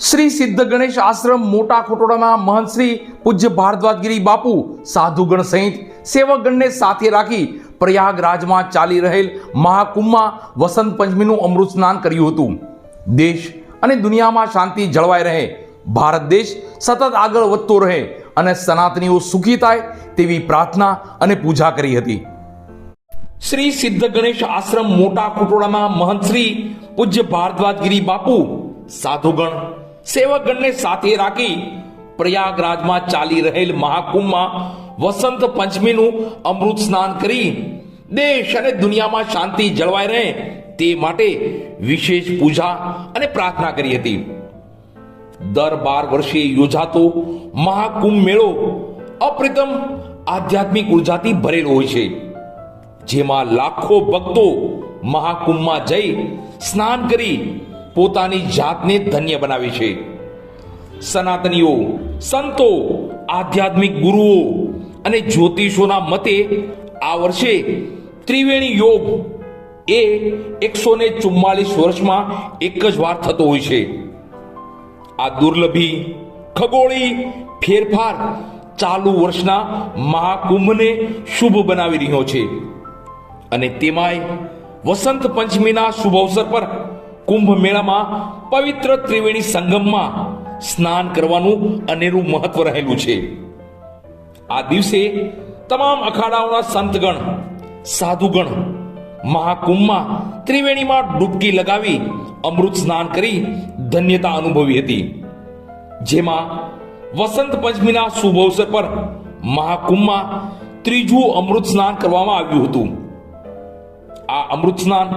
શ્રી સિદ્ધ ગણેશ આશ્રમ મોટા ખોટોડાના મહંત શ્રી પૂજ્ય ભારદ્વાજગીરી બાપુ, સાધુગણ સહિત સેવકગણને સાથે રાખી પ્રયાગરાજમાં ચાલી રહેલ મહાકુંભમાં વસંત પંચમીનું અમૃત સ્નાન કર્યું હતું. દેશ અને દુનિયામાં શાંતિ જળવાઈ રહે, ભારત દેશ સતત આગળ વધતો રહે અને સનાતનીઓ સુખી થાય તેવી પ્રાર્થના અને પૂજા કરી હતી. શ્રી સિદ્ધ ગણેશ આશ્રમ મોટા કુટોડાના મહંત શ્રી પૂજ્ય ભારદ્વાજગીરી બાપુ, સાધુગણ સેવકગણને સાથે રાખી પ્રયાગરાજમાં ચાલી રહેલ મહાકુંભમાં વસંત પંચમીનું અમૃત સ્નાન કરી દેશ અને દુનિયામાં શાંતિ જળવાઈ રહે તે માટે વિશેષ પૂજા અને પ્રાર્થના કરી હતી. દર બાર વર્ષે યોજાતો મહાકુંભ મેળો અપ્રતમ આધ્યાત્મિક ઉર્જાથી ભરેલો હોય છે. જેમાં લાખો ભક્તો મહાકુંભમાં જઈ સ્નાન કરી પોતાની જાતને ધન્ય બનાવે છે. સનાતનીઓ, સંતો, આધ્યાત્મિક ગુરુઓ અને જ્યોતિષોના મતે આ વર્ષે ત્રિવેણી યોગ એ એકસો ને ચુમ્માલીસ વર્ષમાં એક જ વાર થતો હોય છે. આ દુર્લભી, ખગોળી ફેરફાર ચાલુ વર્ષના મહાકુંભને શુભ બનાવી રહ્યો છે. અને તેમાંય વસંત પંચમીના શુભ અવસર પર કુંભ મેળામાં પવિત્ર ત્રિવેણી સંગમમાં સ્નાન કરવાનું અનેરું મહત્વ રહેલું છે. આ દિવસે તમામ અખાડાઓના સંતગણ, સાધુગણ, મહાકુંભમાં ત્રિવેણીમાં ડૂબકી લગાવી અમૃત સ્નાન કરી ધન્યતા અનુભવી હતી. જેમાં વસંત પંચમીના શુભ અવસર પર મહાકુંભમાં ત્રીજું અમૃત સ્નાન કરવામાં આવ્યું હતું. આ અમૃત સ્નાન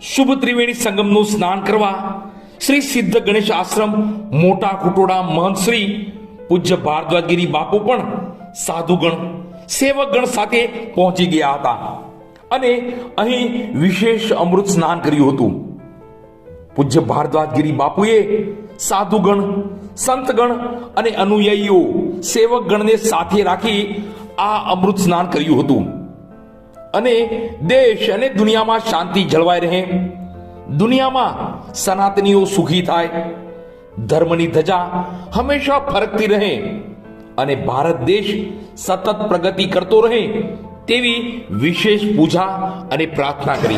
શુભ ત્રિવેણી સંગમનું સ્નાન કરવા શ્રી સિદ્ધ ગણેશ આશ્રમ, મોટા કુટોડા મહંત શ્રી પૂજ્ય ભારદ્વાજગીરી બાપુ પણ સાધુગણ, સેવકગણ સાથે પહોંચી ગયા હતા. અને અહીં વિશેષ અમૃત સ્નાન કર્યું હતું. પૂજ્ય ભારદ્વાજગીરી બાપુએ સાધુગણ, સંતગણ અને અનુયાયીઓ, સેવકગણને સાથે રાખી આ અમૃત સ્નાન કર્યું હતું. અને દેશ અને દુનિયામાં શાંતિ જળવાઈ રહે. દુનિયામાં સનાતનીઓ સુખી થાય. ધર્મની ધજા હંમેશા ફરકતી રહે. અને ભારત દેશ સતત પ્રગતિ કરતો રહે તેવી વિશેષ પૂજા અને પ્રાર્થના કરી